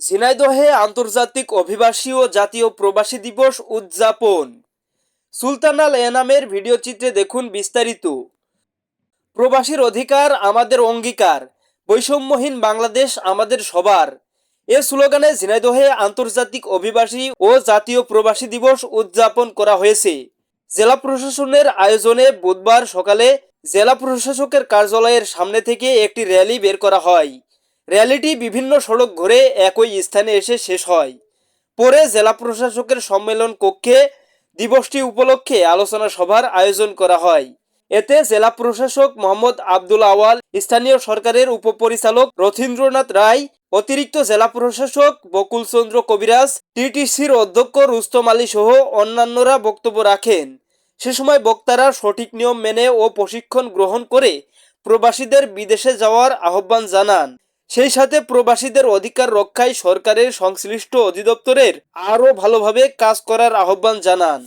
ঝিনাইদহে আন্তর্জাতিক অভিবাসী ও জাতীয় প্রবাসী দিবস উদযাপন। সুলতানাল এনামের ভিডিও চিত্রে দেখুন বিস্তারিত। প্রবাসীর অধিকার আমাদের অঙ্গীকার, বৈষম্যহীন বাংলাদেশ আমাদের সবার। এ স্লোগানে ঝিনাইদহে আন্তর্জাতিক অভিবাসী ও জাতীয় প্রবাসী দিবস উদযাপন করা হয়েছে। জেলা প্রশাসনের আয়োজনে বুধবার সকালে জেলা প্রশাসকের কার্যালয়ের সামনে থেকে একটি র্যালি বের করা হয়। র্যালিটি বিভিন্ন সড়ক ঘুরে একই স্থানে এসে শেষ হয়। পরে জেলা প্রশাসকের সম্মেলন কক্ষে দিবসটি উপলক্ষে আলোচনা সভার আয়োজন করা হয়। এতে জেলা প্রশাসক মোহাম্মদ আব্দুল আওয়াল, স্থানীয় সরকারের উপপরিচালক রথীন্দ্রনাথ রায়, অতিরিক্ত জেলা প্রশাসক বকুল চন্দ্র কবিরাজ, টিটিসির অধ্যক্ষ রুস্তম আলী সহ অন্যান্যরা বক্তব্য রাখেন। সে সময় বক্তারা সঠিক নিয়ম মেনে ও প্রশিক্ষণ গ্রহণ করে প্রবাসীদের বিদেশে যাওয়ার আহ্বান জানান। সেই সাথে প্রবাসীদের অধিকার রক্ষায় সরকারের সংশ্লিষ্ট অধিদপ্তরের আরও ভালোভাবে কাজ করার আহ্বান জানান।